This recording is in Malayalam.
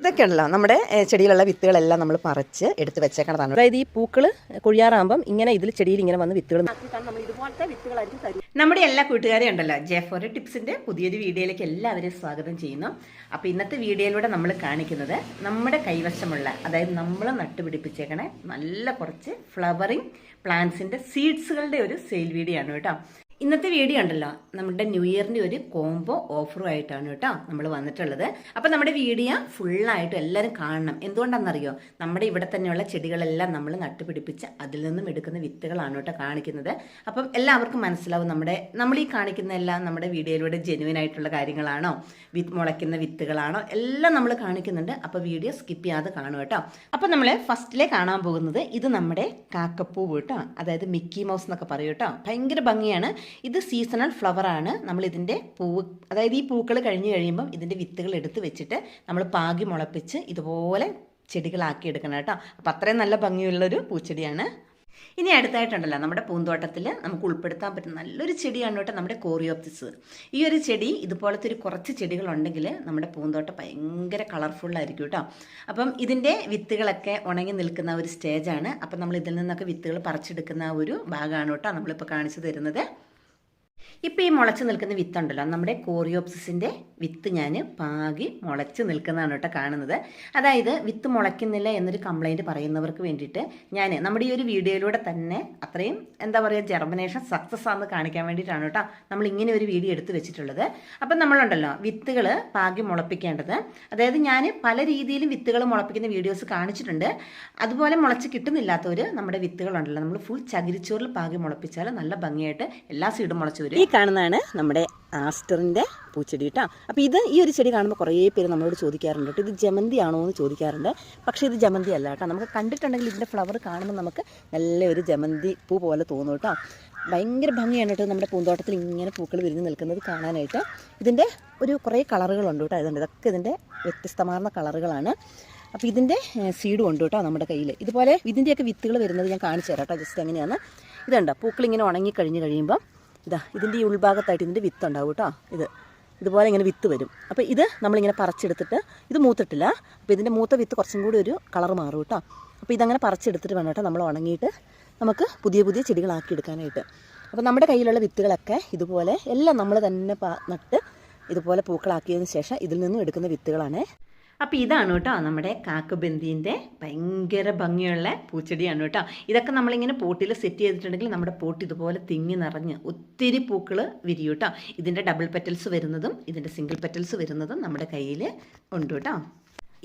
ഇതൊക്കെ ഉണ്ടല്ലോ നമ്മുടെ ചെടിയിലുള്ള വിത്തുകളെല്ലാം നമ്മൾ പറിച്ച് എടുത്ത് വെച്ചേക്കണതാണ്. അതായത് ഈ പൂക്കൾ കൊഴിയാറാകുമ്പം ഇങ്ങനെ ഇതിൽ ചെടിയിൽ ഇങ്ങനെ വന്ന് വിത്തുകൾ നമ്മുടെ എല്ലാ കൂട്ടുകാരെയും ഉണ്ടല്ലോ ജെഫോർ ടിപ്സിന്റെ പുതിയൊരു വീഡിയോയിലേക്ക് എല്ലാവരെയും സ്വാഗതം ചെയ്യുന്നു. അപ്പോൾ ഇന്നത്തെ വീഡിയോയിലൂടെ നമ്മൾ കാണിക്കുന്നത് നമ്മുടെ കൈവശമുള്ള അതായത് നമ്മൾ നട്ടുപിടിപ്പിച്ചേക്കണേ നല്ല കുറച്ച് ഫ്ലവറിങ് പ്ലാന്റ്സിന്റെ സീഡ്സുകളുടെ ഒരു സെയിൽ വീഡിയോ ആണ് കേട്ടോ. ഇന്നത്തെ വീഡിയോ ഉണ്ടല്ലോ നമ്മുടെ ന്യൂ ഇയറിന്റെ ഒരു കോംബോ ഓഫറുമായിട്ടാണ് കേട്ടോ നമ്മൾ വന്നിട്ടുള്ളത്. അപ്പോൾ നമ്മുടെ വീഡിയോ ഫുള്ളായിട്ട് എല്ലാവരും കാണണം. എന്തുകൊണ്ടാണെന്നറിയോ? നമ്മുടെ ഇവിടെ തന്നെയുള്ള ചെടികളെല്ലാം നമ്മൾ നട്ടുപിടിപ്പിച്ച് അതിൽ നിന്നും എടുക്കുന്ന വിത്തുകളാണ് കേട്ടോ കാണിക്കുന്നത്. അപ്പം എല്ലാവർക്കും മനസ്സിലാവും നമ്മുടെ നമ്മൾ ഈ കാണിക്കുന്ന എല്ലാം നമ്മുടെ വീഡിയോയിലൂടെ ജെനുവിൻ ആയിട്ടുള്ള കാര്യങ്ങളാണോ? വിത്ത് മുളയ്ക്കുന്ന വിത്തുകളാണോ? എല്ലാം നമ്മൾ കാണിക്കുന്നുണ്ട്. അപ്പോൾ വീഡിയോ സ്കിപ്പ് ചെയ്യാതെ കാണും കേട്ടോ. അപ്പോൾ നമ്മൾ ഫസ്റ്റിലെ കാണാൻ പോകുന്നത് ഇത് നമ്മുടെ കാക്കപ്പൂ കേട്ടോ. അതായത് മിക്കി മൗസ് എന്നൊക്കെ പറയും കേട്ടോ. ഭയങ്കര ഭംഗിയാണ്. ഇത് സീസണൽ ഫ്ലവറാണ് ഇതിന്റെ പൂവ് അതായത് ഈ പൂക്കൾ കഴിഞ്ഞ് കഴിയുമ്പം ഇതിന്റെ വിത്തുകൾ എടുത്ത് വെച്ചിട്ട് നമ്മൾ പാകി മുളപ്പിച്ച് ഇതുപോലെ ചെടികളാക്കി എടുക്കണം കേട്ടോ. അപ്പം അത്രയും നല്ല ഭംഗിയുള്ളൊരു പൂച്ചെടിയാണ്. ഇനി അടുത്തായിട്ടുണ്ടല്ലോ നമ്മുടെ പൂന്തോട്ടത്തിൽ നമുക്ക് ഉൾപ്പെടുത്താൻ പറ്റുന്ന നല്ലൊരു ചെടിയാണ് കേട്ടോ നമ്മുടെ കോറിയോപ്തിസ് ഈ ഒരു ചെടി ഇതുപോലത്തെ ഒരു കുറച്ച് ചെടികളുണ്ടെങ്കിൽ നമ്മുടെ പൂന്തോട്ടം ഭയങ്കര കളർഫുള്ളായിരിക്കും കേട്ടോ. അപ്പം ഇതിന്റെ വിത്തുകളൊക്കെ ഉണങ്ങി നിൽക്കുന്ന ഒരു സ്റ്റേജാണ്. അപ്പം നമ്മൾ ഇതിൽ നിന്നൊക്കെ വിത്തുകൾ പറിച്ചെടുക്കുന്ന ഒരു ഭാഗമാണ് കേട്ടോ നമ്മളിപ്പോൾ കാണിച്ചു തരുന്നത്. ഇപ്പം ഈ മുളച്ച് നിൽക്കുന്ന വിത്തുണ്ടല്ലോ നമ്മുടെ കോറിയോപ്സിസിന്റെ വിത്ത് ഞാൻ പാകി മുളച്ച് നിൽക്കുന്നതാണ് കേട്ടോ കാണുന്നത്. അതായത് വിത്ത് മുളയ്ക്കുന്നില്ല എന്നൊരു കംപ്ലൈന്റ് പറയുന്നവർക്ക് വേണ്ടിയിട്ട് ഞാൻ നമ്മുടെ ഈ ഒരു വീഡിയോയിലൂടെ തന്നെ അത്രയും എന്താ പറയുക ജെർമിനേഷൻ സക്സസ് ആണെന്ന് കാണിക്കാൻ വേണ്ടിയിട്ടാണ് കേട്ടോ നമ്മൾ ഇങ്ങനെ ഒരു വീഡിയോ എടുത്ത് വെച്ചിട്ടുള്ളത്. അപ്പം നമ്മളുണ്ടല്ലോ വിത്തുകൾ പാകി മുളപ്പിക്കേണ്ടത്. അതായത് ഞാൻ പല രീതിയിലും വിത്തുകൾ മുളപ്പിക്കുന്ന വീഡിയോസ് കാണിച്ചിട്ടുണ്ട്. അതുപോലെ മുളച്ച് കിട്ടുന്നില്ലാത്തവർ നമ്മുടെ വിത്തുകളുണ്ടല്ലോ നമ്മൾ ഫുൾ ചകിരിച്ചോറിൽ പാകി മുളപ്പിച്ചാൽ നല്ല ഭംഗിയായിട്ട് എല്ലാ സീഡും മുളച്ച് വരും. ഈ കാണുന്നതാണ് നമ്മുടെ ആസ്റ്ററിന്റെ പൂച്ചെടി കേട്ടോ. അപ്പോൾ ഇത് ഈ ഒരു ചെടി കാണുമ്പോൾ കുറേ പേര് നമ്മളോട് ചോദിക്കാറുണ്ട് കേട്ടോ. ഇത് ജമന്തി ആണോ എന്ന് ചോദിക്കാറുണ്ട്. പക്ഷേ ഇത് ജമന്തി അല്ല കേട്ടോ. നമുക്ക് കണ്ടിട്ടുണ്ടെങ്കിൽ ഇതിന്റെ ഫ്ലവർ കാണുമ്പോൾ നമുക്ക് നല്ലൊരു ജമന്തി പൂ പോലെ തോന്നും കേട്ടോ. ഭയങ്കര ഭംഗിയാണ് കേട്ടോ നമ്മുടെ പൂന്തോട്ടത്തിൽ ഇങ്ങനെ പൂക്കൾ വിരിഞ്ഞ് നിൽക്കുന്നത് കാണാനായിട്ട്. ഇതിന്റെ ഒരു കുറേ കളറുകളുണ്ട് കേട്ടോ. അതുണ്ട് ഇതൊക്കെ ഇതിന്റെ വ്യത്യസ്തമാർന്ന കളറുകളാണ്. അപ്പോൾ ഇതിന്റെ സീഡ് ഉണ്ട് കേട്ടോ നമ്മുടെ കയ്യിൽ ഇതുപോലെ ഇതിന്റെയൊക്കെ വിത്തുകൾ വരുന്നത് ഞാൻ കാണിച്ചു തരാം കേട്ടോ. ജസ്റ്റ് എങ്ങനെയാണ്. ഇതുണ്ട്. പൂക്കൾ ഇങ്ങനെ ഉണങ്ങി കഴിഞ്ഞ് കഴിയുമ്പം ഇതാ ഇതിന്റെ ഈ ഉൾഭാഗത്തായിട്ട് ഇതിന്റെ വിത്ത് ഉണ്ടാവും കേട്ടോ ഇത്. ഇതുപോലെ ഇങ്ങനെ വിത്ത് വരും. അപ്പോൾ ഇത് നമ്മളിങ്ങനെ പറിച്ചെടുത്തിട്ട് ഇത് മൂത്തിട്ടില്ല. അപ്പോൾ ഇതിന്റെ മൂത്ത വിത്ത് കുറച്ചും കൂടി ഒരു കളർ മാറും കേട്ടോ. അപ്പോൾ ഇതങ്ങനെ പറിച്ചെടുത്തിട്ട് വേണം കേട്ടോ നമ്മൾ ഉണങ്ങിയിട്ട് നമുക്ക് പുതിയ പുതിയ ചെടികളാക്കി എടുക്കാനായിട്ട്. അപ്പോൾ നമ്മുടെ കയ്യിലുള്ള വിത്തുകളൊക്കെ ഇതുപോലെ എല്ലാം നമ്മൾ തന്നെ നട്ട് ഇതുപോലെ പൂക്കളാക്കിയതിന് ശേഷം ഇതിൽ നിന്നും എടുക്കുന്ന വിത്തുകളാണ്. അപ്പോൾ ഇതാണ് കേട്ടോ നമ്മുടെ കാക്കബന്തിന്റെ ഭയങ്കര ഭംഗിയുള്ള പൂച്ചെടിയാണ് കേട്ടോ. ഇതൊക്കെ നമ്മളിങ്ങനെ പോട്ടിൽ സെറ്റ് ചെയ്തിട്ടുണ്ടെങ്കിൽ നമ്മുടെ പോട്ട് ഇതുപോലെ തിങ്ങി നിറഞ്ഞ് ഒത്തിരി പൂക്കൾ വിരിയും കേട്ടോ. ഇതിന്റെ ഡബിൾ പെറ്റൽസ് വരുന്നതും ഇതിന്റെ സിംഗിൾ പെറ്റൽസ് വരുന്നതും നമ്മുടെ കയ്യിൽ ഉണ്ട് കേട്ടോ.